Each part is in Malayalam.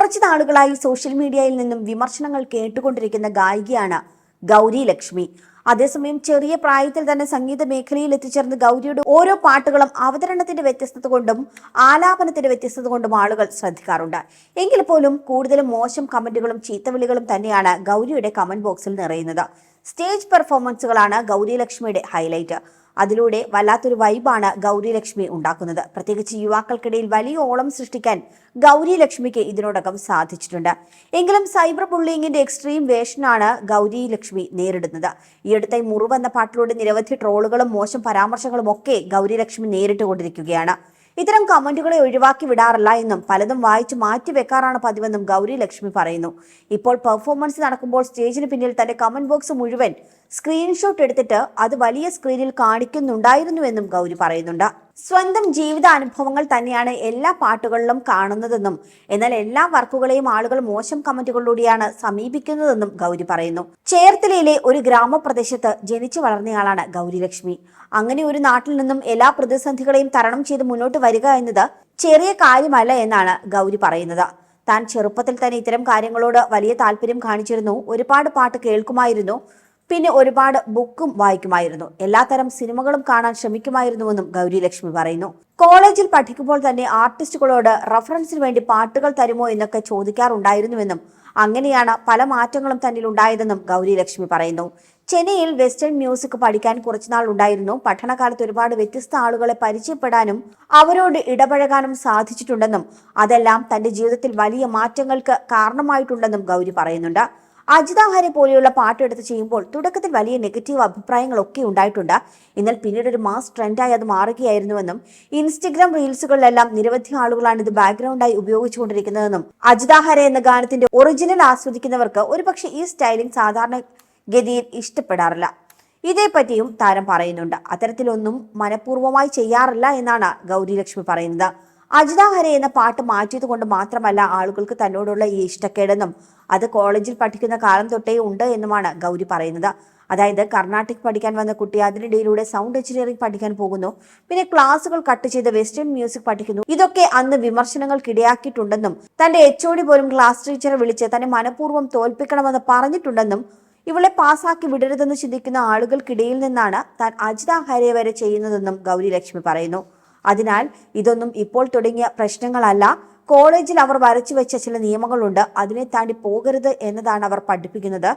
കുറച്ചു നാളുകളായി സോഷ്യൽ മീഡിയയിൽ നിന്നും വിമർശനങ്ങൾ കേട്ടുകൊണ്ടിരിക്കുന്ന ഗായികയാണ് ഗൗരി ലക്ഷ്മി. അതേസമയം ചെറിയ പ്രായത്തിൽ തന്നെ സംഗീത മേഖലയിൽ എത്തിച്ചേർന്ന ഗൗരിയുടെ ഓരോ പാട്ടുകളും അവതരണത്തിന്റെ വ്യത്യസ്തത കൊണ്ടും ആലാപനത്തിന്റെ വ്യത്യസ്തത കൊണ്ടും ആളുകൾ ശ്രദ്ധിക്കാറുണ്ട്. എങ്കിൽ പോലും കൂടുതലും മോശം കമന്റുകളും ചീത്തവിളികളും തന്നെയാണ് ഗൗരിയുടെ കമന്റ് ബോക്സിൽ നിറയുന്നത്. സ്റ്റേജ് പെർഫോമൻസുകളാണ് ഗൗരി ലക്ഷ്മിയുടെ ഹൈലൈറ്റ്. അതിലൂടെ വല്ലാത്തൊരു വൈബാണ് ഗൗരി ലക്ഷ്മി ഉണ്ടാക്കുന്നത്. പ്രത്യേകിച്ച് യുവാക്കൾക്കിടയിൽ വലിയ ഓളം സൃഷ്ടിക്കാൻ ഗൗരി ലക്ഷ്മിക്ക് ഇതിനോടകം സാധിച്ചിട്ടുണ്ട്. എങ്കിലും സൈബർ ബുള്ളിങ്ങിന്റെ എക്സ്ട്രീം വേഷനാണ് ഗൗരി ലക്ഷ്മി നേരിടുന്നത് ഈയടുത്തായി മുറിവെന്ന പാട്ടിലൂടെ നിരവധി ട്രോളുകളും മോശം പരാമർശങ്ങളും ഒക്കെ ഗൗരി ലക്ഷ്മി നേരിട്ടുകൊണ്ടിരിക്കുകയാണ്. ഇത്തരം കമന്റുകളെ ഒഴിവാക്കി വിടാറില്ല എന്നും പലതും വായിച്ചു മാറ്റി വെക്കാറാണ് പതിവെന്നും ഗൗരി ലക്ഷ്മി പറയുന്നു. ഇപ്പോൾ പെർഫോമൻസ് നടക്കുമ്പോൾ സ്റ്റേജിന് പിന്നിൽ തന്റെ കമന്റ് ബോക്സ് മുഴുവൻ സ്ക്രീൻഷോട്ട് എടുത്തിട്ട് അത് വലിയ സ്ക്രീനിൽ കാണിക്കുന്നുണ്ടായിരുന്നുവെന്നും ഗൗരി പറയുന്നുണ്ട്. സ്വന്തം ജീവിതാനുഭവങ്ങൾ തന്നെയാണ് എല്ലാ പാട്ടുകളിലും കാണുന്നതെന്നും എന്നാൽ എല്ലാ വർക്കുകളെയും ആളുകൾ മോശം കമന്റുകളിലൂടെയാണ് സമീപിക്കുന്നതെന്നും ഗൗരി പറയുന്നു. ചേർത്തലയിലെ ഒരു ഗ്രാമപ്രദേശത്ത് ജനിച്ചു വളർന്നയാളാണ് ഗൗരി ലക്ഷ്മി അങ്ങനെ ഒരു നാട്ടിൽ നിന്നും എല്ലാ പ്രതിസന്ധികളെയും തരണം ചെയ്ത് മുന്നോട്ട് വരിക എന്നത് ചെറിയ കാര്യമല്ല എന്നാണ് ഗൗരി പറയുന്നത്. താൻ ചെറുപ്പത്തിൽ തന്നെ ഇത്തരം കാര്യങ്ങളോട് വലിയ താല്പര്യം കാണിച്ചിരുന്നു. ഒരുപാട് പാട്ട് കേൾക്കുമായിരുന്നു. പിന്നെ ഒരുപാട് ബുക്കും വായിക്കുമായിരുന്നു. എല്ലാത്തരം സിനിമകളും കാണാൻ ശ്രമിക്കുമായിരുന്നുവെന്നും ഗൗരി ലക്ഷ്മി പറയുന്നു. കോളേജിൽ പഠിക്കുമ്പോൾ തന്നെ ആർട്ടിസ്റ്റുകളോട് റഫറൻസിന് വേണ്ടി പാട്ടുകൾ തരുമോ എന്നൊക്കെ ചോദിക്കാറുണ്ടായിരുന്നുവെന്നും അങ്ങനെയാണ് പല മാറ്റങ്ങളും തന്നിൽ ഉണ്ടായതെന്നും ഗൗരി ലക്ഷ്മി പറയുന്നു. ചെന്നൈയിൽ വെസ്റ്റേൺ മ്യൂസിക് പഠിക്കാൻ കുറച്ചുനാൾ ഉണ്ടായിരുന്നു. പഠനകാലത്ത് ഒരുപാട് വ്യത്യസ്ത ആളുകളെ പരിചയപ്പെടാനും അവരോട് ഇടപഴകാനും സാധിച്ചിട്ടുണ്ടെന്നും അതെല്ലാം തന്റെ ജീവിതത്തിൽ വലിയ മാറ്റങ്ങൾക്ക് കാരണമായിട്ടുണ്ടെന്നും ഗൗരി പറയുന്നുണ്ട്. അജിത ഹരെ പോലെയുള്ള പാട്ടെടുത്ത് ചെയ്യുമ്പോൾ തുടക്കത്തിൽ വലിയ നെഗറ്റീവ് അഭിപ്രായങ്ങളൊക്കെ ഉണ്ടായിട്ടുണ്ട്. എന്നാൽ പിന്നീട് ഒരു മാസ് ട്രെൻഡായി അത് മാറുകയായിരുന്നുവെന്നും ഇൻസ്റ്റഗ്രാം റീൽസുകളിലെല്ലാം നിരവധി ആളുകളാണ് ഇത് ബാക്ക്ഗ്രൗണ്ടായി ഉപയോഗിച്ചുകൊണ്ടിരിക്കുന്നതെന്നും അജിത ഹരെ എന്ന ഗാനത്തിന്റെ ഒറിജിനൽ ആസ്വദിക്കുന്നവർക്ക് ഒരുപക്ഷെ ഈ സ്റ്റൈലിംഗ് സാധാരണ ഗതിയിൽ ഇഷ്ടപ്പെടാറില്ല. ഇതേപ്പറ്റിയും താരം പറയുന്നുണ്ട്. അത്തരത്തിലൊന്നും മനഃപൂർവമായി ചെയ്യാറില്ല എന്നാണ് ഗൗരി ലക്ഷ്മി പറയുന്നത്. അജിത ഹരെ എന്ന പാട്ട് മാറ്റിയത് കൊണ്ട് മാത്രമല്ല ആളുകൾക്ക് തന്നോടുള്ള ഈ ഇഷ്ടക്കേടെന്നും അത് കോളേജിൽ പഠിക്കുന്ന കാലം തൊട്ടേ ഉണ്ട് എന്നുമാണ് ഗൗരി പറയുന്നത്. അതായത് കർണാട്ടിക് പഠിക്കാൻ വന്ന കുട്ടി അതിനിടയിലൂടെ സൗണ്ട് എഞ്ചിനീയറിംഗ് പഠിക്കാൻ പോകുന്നു. പിന്നെ ക്ലാസുകൾ കട്ട് ചെയ്ത് വെസ്റ്റേൺ മ്യൂസിക് പഠിക്കുന്നു. ഇതൊക്കെ അന്ന് വിമർശനങ്ങൾക്കിടയാക്കിയിട്ടുണ്ടെന്നും തന്റെ എച്ച് പോലും ക്ലാസ് ടീച്ചറെ വിളിച്ച് തന്നെ മനഃപൂർവം തോൽപ്പിക്കണമെന്ന് പറഞ്ഞിട്ടുണ്ടെന്നും ഇവളെ പാസാക്കി വിടരുതെന്ന് ചിന്തിക്കുന്ന ആളുകൾക്കിടയിൽ നിന്നാണ് താൻ അജിത ഹരെ വരെ ചെയ്യുന്നതെന്നും ഗൗരി ലക്ഷ്മി പറയുന്നു. അതിനാൽ ഇതൊന്നും ഇപ്പോൾ തുടങ്ങിയ പ്രശ്നങ്ങളല്ല. കോളേജിൽ അവർ വരച്ചു വെച്ച ചില നിയമങ്ങളുണ്ട്. അതിനെ താണ്ടി പോകരുത് എന്നതാണ് അവർ പഠിപ്പിക്കുന്നത്.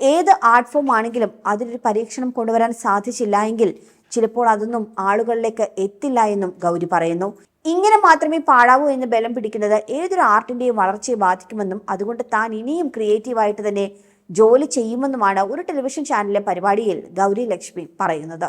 ഏത് ആർട്ട് ഫോം ആണെങ്കിലും അതിലൊരു പരീക്ഷണം കൊണ്ടുവരാൻ സാധിച്ചില്ല എങ്കിൽ ചിലപ്പോൾ അതൊന്നും ആളുകളിലേക്ക് എത്തില്ല എന്നും ഗൗരി പറയുന്നു. ഇങ്ങനെ മാത്രമേ പാടാവൂ എന്ന് ബലം പിടിക്കുന്നത് ഏതൊരു ആർട്ടിന്റെയും വളർച്ചയെ ബാധിക്കുമെന്നും അതുകൊണ്ട് താൻ ഇനിയും ക്രിയേറ്റീവായിട്ട് തന്നെ ജോലി ചെയ്യുമെന്നുമാണ് ഒരു ടെലിവിഷൻ ചാനലിലെ പരിപാടിയിൽ ഗൗരി ലക്ഷ്മി പറയുന്നത്.